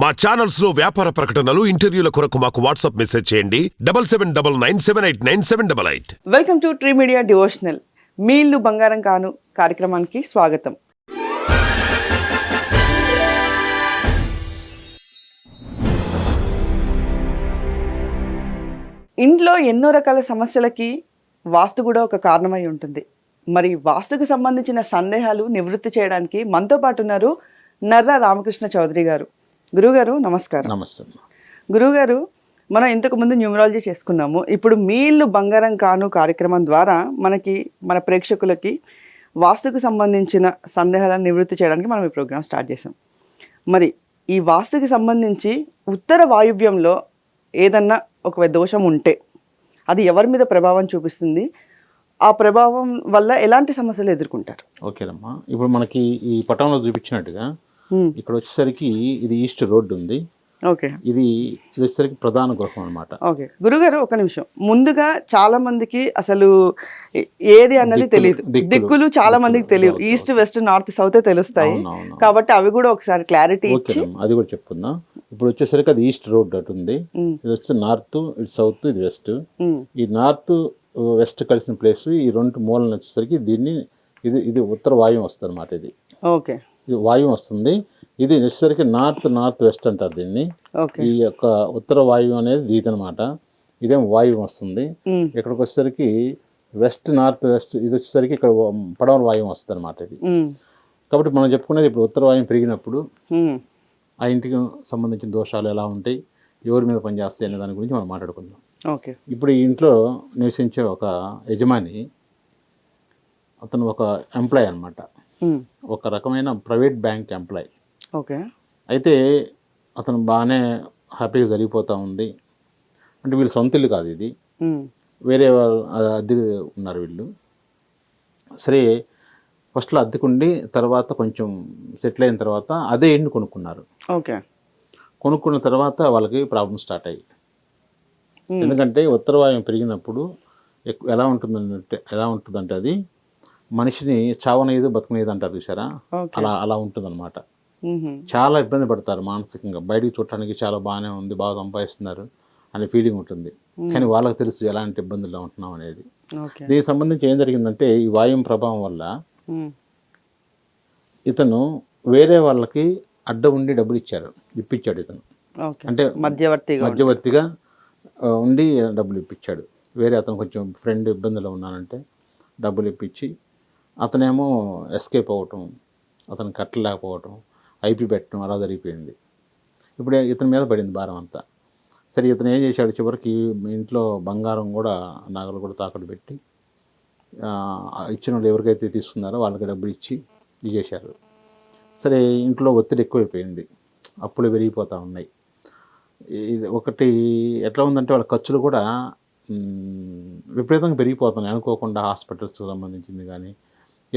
మా ఛానల్స్లో వ్యాపార ప్రకటనలు ఇంటర్వ్యూల కొరకు మాకు వాట్సాప్ మెసేజ్ చేయండి. Double seven double nine seven eight nine seven double eight. Welcome to tree media devotional. మీ ఇల్లు బంగారం కాను కార్యక్రమానికి స్వాగతం. ఇంట్లో ఎన్నో రకాల సమస్యలకి వాస్తు కూడా ఒక కారణమై ఉంటుంది. మరి వాస్తుకు సంబంధించిన సందేహాలు నివృత్తి చేయడానికి మనతో పాటు ఉన్నారు నర్రా రామకృష్ణ చౌదరి గారు. గురుగారు నమస్కారం. నమస్తే. గురువుగారు మనం ఇంతకు ముందు న్యూమరాలజీ చేసుకున్నాము. ఇప్పుడు మీ ఇల్లు బంగారం కాను కార్యక్రమం ద్వారా మనకి మన ప్రేక్షకులకి వాస్తుకు సంబంధించిన సందేహాలను నివృత్తి చేయడానికి మనం ఈ ప్రోగ్రామ్ స్టార్ట్ చేసాం మరి ఈ వాస్తుకి సంబంధించి ఉత్తర వాయువ్యంలో ఏదన్నా ఒక దోషం ఉంటే అది ఎవరి మీద ప్రభావం చూపిస్తుంది? ఆ ప్రభావం వల్ల ఎలాంటి సమస్యలు ఎదుర్కొంటారు? ఓకేనమ్మా. ఇప్పుడు మనకి ఈ పటంలో చూపించినట్టుగా. ఇక్కడ వచ్చేసరికి ఇది ఈస్ట్ రోడ్ ఉంది. ఓకే. ఇది ఇది వచ్చేసరికి ప్రధాన గృహం అనమాట ఓకే. గురుగారు ఒక నిమిషం. ముందుగా చాలా మందికి అసలు ఏది అన్నది తెలియదు. దిక్కులు. చాలా మందికి తెలియదు ఈస్ట్ వెస్ట్ నార్త్ సౌత్ తెలుస్తాయి. కాబట్టి అవి కూడా ఒకసారి క్లారిటీ ఇచ్చి అది కూడా చెప్పుకుందాం. ఇప్పుడు వచ్చేసరికి అది ఈస్ట్ రోడ్ అటు ఉంది. ఇది వచ్చి నార్త్ ఇది సౌత్ ఇది వెస్ట్. ఉమ్, ఈ నార్త్ వెస్ట్ కలిసిన ప్లేస్ ఈ రెండు మూలలు వచ్చేసరికి దీన్ని ఇది ఇది ఉత్తర వాయువు వస్తుంది అనమాట ఇది. ఓకే. వాయువు వస్తుంది. ఇది వచ్చేసరికి నార్త్ నార్త్ వెస్ట్ అంటారు దీన్ని. ఈ యొక్క ఉత్తర వాయువు అనేది దీది అనమాట ఇదేం వాయువు వస్తుంది. ఇక్కడికి వచ్చేసరికి వెస్ట్ నార్త్ వెస్ట్ ఇది వచ్చేసరికి ఇక్కడ పడవల వాయువు వస్తుంది అనమాట ఇది కాబట్టి మనం చెప్పుకునేది ఇప్పుడు ఉత్తర వాయువు పెరిగినప్పుడు ఆ ఇంటికి సంబంధించిన దోషాలు ఎలా ఉంటాయి ఎవరి మీద పనిచేస్తాయి అనే దాని గురించి మనం మాట్లాడుకుందాం. ఓకే. ఇప్పుడు ఈ ఇంట్లో నివసించే ఒక యజమాని అతను ఒక ఎంప్లాయ్ అనమాట ఒక రకమైన ప్రైవేట్ బ్యాంక్ ఎంప్లాయ్. ఓకే. అయితే అతను బాగానే హ్యాపీగా జరిగిపోతూ ఉంది. అంటే వీళ్ళు సొంత ఇల్లు కాదు ఇది. ఉమ్, వేరే వాళ్ళు అద్దె ఉన్నారు వీళ్ళు. సరే ఫస్ట్లో అద్దెకుండి తర్వాత కొంచెం సెటిల్ అయిన తర్వాత అదే ఇంటి కొనుక్కున్నారు. ఓకే. కొనుక్కున్న తర్వాత వాళ్ళకి ప్రాబ్లం స్టార్ట్ అయ్యి ఎందుకంటే ఉత్తర వాయువు పెరిగినప్పుడు ఎలా ఉంటుందంటే ఎలా ఉంటుందంటే అది మనిషిని చావనేది బతుకునేది అంటారు చూసారా. అలా అలా ఉంటుందన్నమాట. ఉహుం, చాలా ఇబ్బంది పడతారు మానసికంగా. బయటికి చూడటానికి చాలా బాగానే ఉంది బాగా సంపాదిస్తున్నారు అనే ఫీలింగ్ ఉంటుంది. కానీ వాళ్ళకి తెలుసు ఎలాంటి ఇబ్బందుల్లో ఉంటున్నాం అనేది. దీనికి సంబంధించి ఏం జరిగిందంటే ఈ వాయువు ప్రభావం వల్ల ఇతను వేరే వాళ్ళకి అడ్డ ఉండి డబ్బులు ఇచ్చారు. ఇప్పించాడు ఇతను. అంటే మధ్యవర్తిగా మధ్యవర్తిగా ఉండి డబ్బులు ఇప్పించాడు. వేరే అతను కొంచెం ఫ్రెండ్ ఇబ్బందిలో ఉన్నానంటే డబ్బులు ఇప్పించి అతనేమో ఎస్కేప్ అవ్వటం అతను కట్టలేకపోవటం ఐపీ పెట్టడం అలా జరిగిపోయింది. ఇప్పుడు ఇతని మీద పడింది భారం అంతా. సరే ఇతను ఏం చేశాడు చివరికి ఇంట్లో బంగారం కూడా నగలు కూడా తాకట్టు పెట్టి ఇచ్చిన వాళ్ళు ఎవరికైతే తీసుకున్నారో వాళ్ళకి డబ్బులు ఇచ్చి ఇది చేశారు సరే ఇంట్లో ఒత్తిడి ఎక్కువైపోయింది. అప్పులు పెరిగిపోతూ ఉన్నాయి. ఇది ఒకటి ఎట్లా ఉందంటే వాళ్ళ ఖర్చులు కూడా విపరీతంగా పెరిగిపోతున్నాయి. అనుకోకుండా హాస్పిటల్స్కి సంబంధించింది కానీ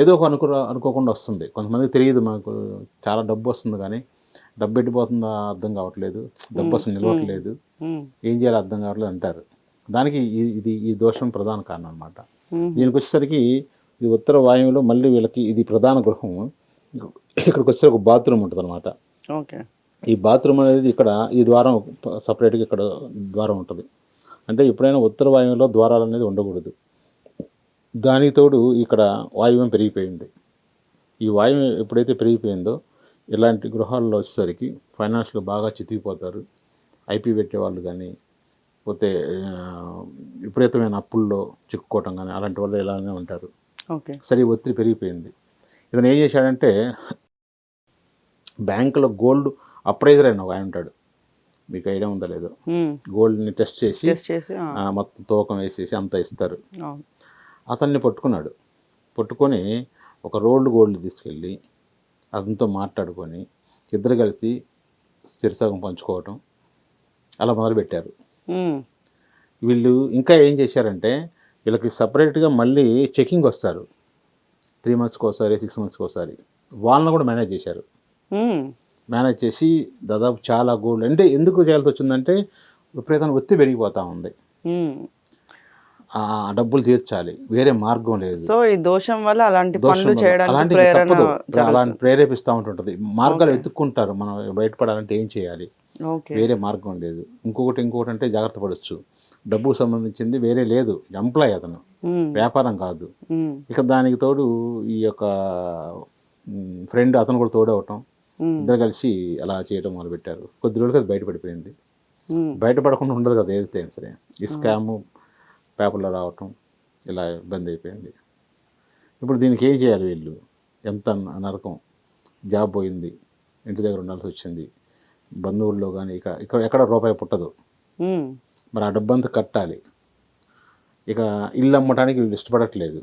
ఏదో ఒక అనుకో అనుకోకుండా వస్తుంది. కొంతమందికి తెలియదు మాకు చాలా డబ్బు వస్తుంది కానీ డబ్బు ఎట్టిపోతుందో అర్థం కావట్లేదు. డబ్బు అసలు నిలవట్లేదు. ఏం చేయాలో అర్థం కావట్లేదు అంటారు. దానికి ఇది ఈ దోషం ప్రధాన కారణం అనమాట. దీనికి వచ్చేసరికి ఇది ఉత్తర వాయువులో మళ్ళీ వీళ్ళకి ఇది ప్రధాన గృహం. ఇక్కడికి వచ్చేసరికి ఒక బాత్రూమ్ ఉంటుంది అనమాట ఓకే. ఈ బాత్రూమ్ అనేది ఇక్కడ ఈ ద్వారం సపరేట్గా ఇక్కడ ద్వారం ఉంటుంది. అంటే ఎప్పుడైనా ఉత్తర వాయువులో ద్వారాలు అనేది ఉండకూడదు. దానికి తోడు ఇక్కడ వాయువ్యం పెరిగిపోయింది. ఈ వాయువు ఎప్పుడైతే పెరిగిపోయిందో ఇలాంటి గృహాల్లో వచ్చేసరికి ఫైనాన్షియల్ బాగా చితికిపోతారు. ఐపీ పెట్టేవాళ్ళు కానీ పోతే విపరీతమైన అప్పుల్లో చిక్కుకోవటం కానీ అలాంటి వాళ్ళు ఇలానే ఉంటారు. ఓకే. సరే ఒత్తిడి పెరిగిపోయింది. ఇతను ఏం చేశాడంటే బ్యాంకులో గోల్డ్ అప్రైజర్ అయిన ఒక ఆయన ఉంటాడు. మీకు ఐడియా ఉందా లేదో? గోల్డ్ని టెస్ట్ చేసి మొత్తం తూకం వేసేసి అంతా ఇస్తారు. అతన్ని పట్టుకున్నాడు. పట్టుకొని ఒక రోల్డ్ గోల్డ్ తీసుకెళ్ళి అతనితో మాట్లాడుకొని ఇద్దరు కలిసి స్థిరసగం పంచుకోవటం అలా మొదలుపెట్టారు. వీళ్ళు ఇంకా ఏం చేశారంటే వీళ్ళకి సపరేట్గా మళ్ళీ చెకింగ్ వస్తారు. త్రీ మంత్స్కి ఒకసారి సిక్స్ మంత్స్కి ఒకసారి. వాళ్ళని కూడా మేనేజ్ చేశారు. మేనేజ్ చేసి దాదాపు చాలా గోల్డ్ అంటే ఎందుకు చేయాల్సి వచ్చిందంటే విపరీతంగా ఒత్తి పెరిగిపోతూ ఉంది. డబ్బులు తీర్చాలి. వేరే మార్గం లేదు. సో ఈ దోషం వల్ల అలాంటి దోషం పనులు. చేయడానికి తప్పదు. జరుగుతుంది. అలాంటి ప్రేరేపిస్తూ ఉంటుంటుంది. మార్గాలు వెతుక్కుంటారు. మనం బయటపడాలంటే ఏం చేయాలి? వేరే మార్గం లేదు. ఇంకొకటి ఇంకొకటి అంటే జాగ్రత్త పడవచ్చు డబ్బుకు సంబంధించింది వేరే లేదు. ఎంప్లాయ్ అతను. వ్యాపారం కాదు. ఇక దానికి తోడు ఈ యొక్క ఫ్రెండ్ అతను కూడా తోడవటం. ఇద్దరు కలిసి అలా చేయడం మొదలుపెట్టారు. కొద్ది రోజులకి అది బయటపడిపోయింది. బయటపడకుండా ఉండదు కదా ఏదైతే సరే. ఈ స్కాము పేపర్లో రావటం ఇలా ఇబ్బంది అయిపోయింది. ఇప్పుడు దీనికి ఏం చేయాలి వీళ్ళు? ఎంత నరకం? జాబ్ పోయింది. ఇంటి దగ్గర ఉండాల్సి వచ్చింది. బంధువుల్లో కానీ ఇక్కడ ఇక్కడ ఎక్కడ రూపాయి పుట్టదు. మరి ఆ డబ్బంతా కట్టాలి. ఇక ఇల్లు అమ్మటానికి వీళ్ళు ఇష్టపడట్లేదు.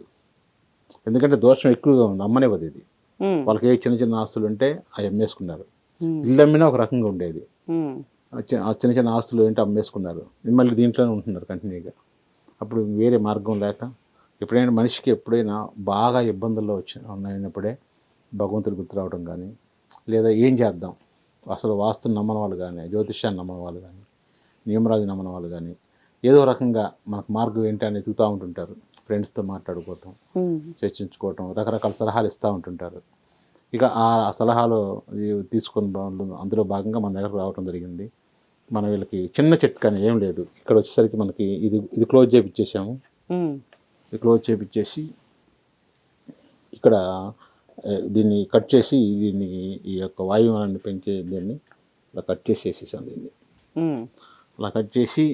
ఎందుకంటే దోషం ఎక్కువగా ఉంది. అమ్మనివ్వదు ఇది. వాళ్ళకి ఏ చిన్న చిన్న ఆస్తులు ఉంటే అవి అమ్మేసుకున్నారు. మ్మ్. ఇల్లు అమ్మినా ఒక రకంగా ఉండేది. చిన్న చిన్న ఆస్తులు ఏంటో అమ్మేసుకున్నారు. మళ్ళీ దీంట్లోనే ఉంటున్నారు కంటిన్యూగా. అప్పుడు వేరే మార్గం లేక ఎప్పుడైనా మనిషికి ఎప్పుడైనా బాగా ఇబ్బందుల్లో వచ్చి ఉన్నాయినప్పుడే భగవంతుడు గుర్తు రావడం కానీ లేదా ఏం చేద్దాం? అసలు వాస్తుని నమ్మని వాళ్ళు కానీ జ్యోతిష్యాన్ని నమ్మని వాళ్ళు కానీ నియమరాజు నమ్మని వాళ్ళు కానీ ఏదో రకంగా మనకు మార్గం ఏంటి అని ఎదుగుతూ ఉంటుంటారు. ఫ్రెండ్స్తో మాట్లాడుకోవటం. చర్చించుకోవటం రకరకాల సలహాలు ఇస్తూ ఉంటుంటారు. ఇక ఆ సలహాలు తీసుకొని అందులో భాగంగా మన దగ్గరకు రావడం జరిగింది. మనం వీళ్ళకి చిన్న చిట్కాని ఏం లేదు. ఇక్కడ వచ్చేసరికి మనకి ఇది ఇది క్లోజ్ చేపిచ్చేసాము. ఇది క్లోజ్ చేపిచ్చేసి ఇక్కడ దీన్ని కట్ చేసి దీన్ని ఈ యొక్క వాయుమానాన్ని పెంచే దీన్ని ఇలా కట్ చేసి వేసేసాం దీన్ని. అలా కట్ చేసి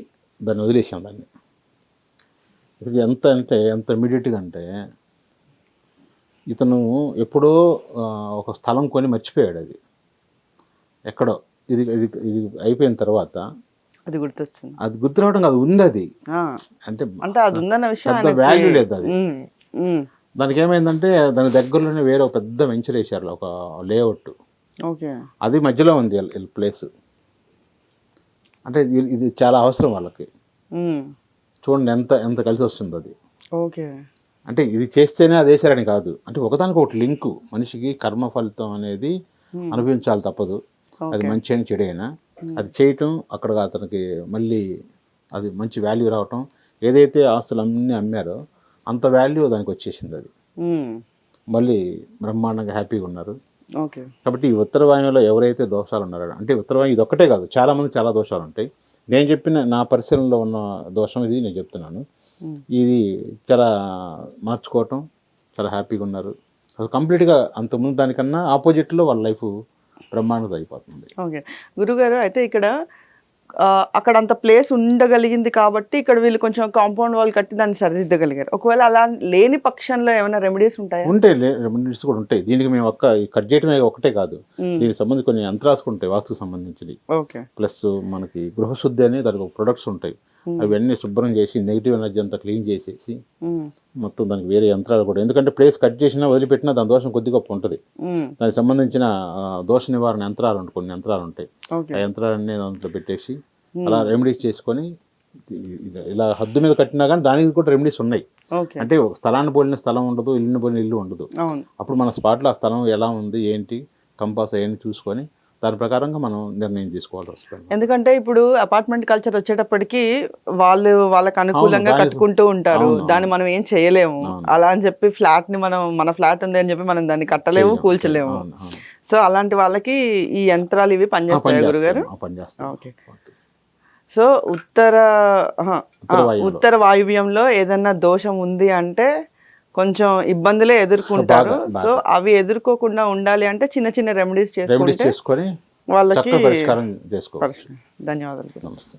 దాన్ని వదిలేసాం దాన్ని. ఇది ఎంత అంటే ఎంత ఇమీడియట్గా అంటే ఇతను ఎప్పుడో ఒక స్థలం కొని మర్చిపోయాడు అది. ఎక్కడో. ఇది ఇది ఇది అయిపోయిన తర్వాత అది గుర్తొచ్చింది. అది గుర్తు రావడం కాదు ఉంది అది. అంటే అంటే అది ఉందన్న విషయం వాల్యూ లేదు అది. దానికి ఏమైందంటే దాని దగ్గరలోనే వేరే ఒక పెద్ద వెంచర్ వేశారు ఒక లేఅవుట్ ఓకే. అది మధ్యలో ఉంది ప్లేస్ అంటే ఇది- చాలా అవసరం వాళ్ళకి. చూడండి ఎంత ఎంత కలిసి వస్తుంది అది. ఓకే. అంటే ఇది చేస్తేనే అది వేసారని కాదు. అంటే ఒకదానికి ఒకటి లింకు మనిషికి కర్మ ఫలితం అనేది అనుభవించాలి తప్పదు. అది మంచి అయినా చెడు అయినా అది చేయటం అక్కడ అతనికి మళ్ళీ అది మంచి వాల్యూ రావటం ఏదైతే ఆస్తులు అన్నీ అమ్మారో అంత వాల్యూ దానికి వచ్చేసింది అది. మళ్ళీ బ్రహ్మాండంగా హ్యాపీగా ఉన్నారు. ఓకే. కాబట్టి ఈ ఉత్తర వాయువులో ఎవరైతే దోషాలు ఉన్నారో అంటే ఉత్తర వాయువు ఇది ఒక్కటే కాదు చాలామంది చాలా దోషాలు ఉంటాయి. నేను చెప్పిన నా పరిశీలనలో ఉన్న దోషం ఇది నేను చెప్తున్నాను. ఇది చాలా మార్చుకోవటం చాలా హ్యాపీగా ఉన్నారు. అసలు కంప్లీట్గా అంతకుముందు దానికన్నా ఆపోజిట్లో వాళ్ళ లైఫ్ బ్రహ్మాండంగా అయిపోతుంది ఓకే. గురుగారు అయితే ఇక్కడ అక్కడ అంత ప్లేస్ ఉండగలిగింది కాబట్టి ఇక్కడ వీళ్ళు కొంచెం కాంపౌండ్ వాల్ కట్టి దాన్ని సరిదిద్దగలిగారు. ఒకవేళ అలా లేని పక్షంలో ఏమైనా రెమెడీస్ ఉంటాయా? ఉంటాయి రెమెడీస్ కూడా ఉంటాయి. దీనికి మేము ఒక్క కట్ చేయడమే ఒకటే కాదు. దీనికి సంబంధించి కొన్ని యంత్రాలు కూడా ఉంటాయి వాస్తుకు సంబంధించినవి. ఓకే. ప్లస్ మనకి గృహశుద్ధి అనే దానికి ప్రొడక్ట్స్ ఉంటాయి. అవన్నీ శుభ్రం చేసి నెగిటివ్ ఎనర్జీ అంతా క్లీన్ చేసేసి మ్మ్. మొత్తం దానికి వేరే యంత్రాలు కూడా. ఎందుకంటే ప్లేస్ కట్ చేసినా వదిలిపెట్టినా దాని దోషం కొద్ది గొప్ప ఉంటుంది. మ్మ్. దానికి సంబంధించిన దోష నివారణ యంత్రాలు ఉంటాయి కొన్ని యంత్రాలు ఉంటాయి. ఆ యంత్రాలన్నీ దాంట్లో పెట్టేసి అలా రెమెడీస్ చేసుకొని ఇలా హద్దు మీద కట్టినా కానీ దానికి కూడా రెమెడీస్ ఉన్నాయి. అంటే స్థలాన్ని పోలిన స్థలం ఉండదు ఇల్లుని పోలిన ఇల్లు ఉండదు. అప్పుడు మన స్పాట్లో ఆ స్థలం ఎలా ఉంది ఏంటి కంపాస్ అవన్నీ చూసుకొని దాని ప్రకారంగా మనం నిర్ణయం తీసుకోవాల్సి వస్తుంది. ఎందుకంటే ఇప్పుడు అపార్ట్మెంట్ కల్చర్ వచ్చేటప్పటికి వాళ్ళు వాళ్ళకి అనుకూలంగా కట్టుకుంటూ ఉంటారు. దాన్ని మనం ఏం చేయలేము. అలా అని చెప్పి ఫ్లాట్ని మనం మన ఫ్లాట్ ఉంది అని చెప్పి మనం దాన్ని కట్టలేము కూల్చలేము. సో అలాంటి వాళ్ళకి ఈ యంత్రాలు ఇవి పనిచేస్తాయి గురుగారు? ఓకే. సో ఉత్తర. ఉత్తర వాయువ్యంలో ఏదన్నా దోషం ఉంది అంటే కొంచెం ఇబ్బందులే ఎదుర్కొంటారు. సో అవి ఎదుర్కోకుండా ఉండాలి అంటే చిన్న చిన్న రెమెడీస్ చేసుకుంటే చేసుకొని వాళ్ళకి పరిష్కారం. ధన్యవాదాలు. నమస్తే.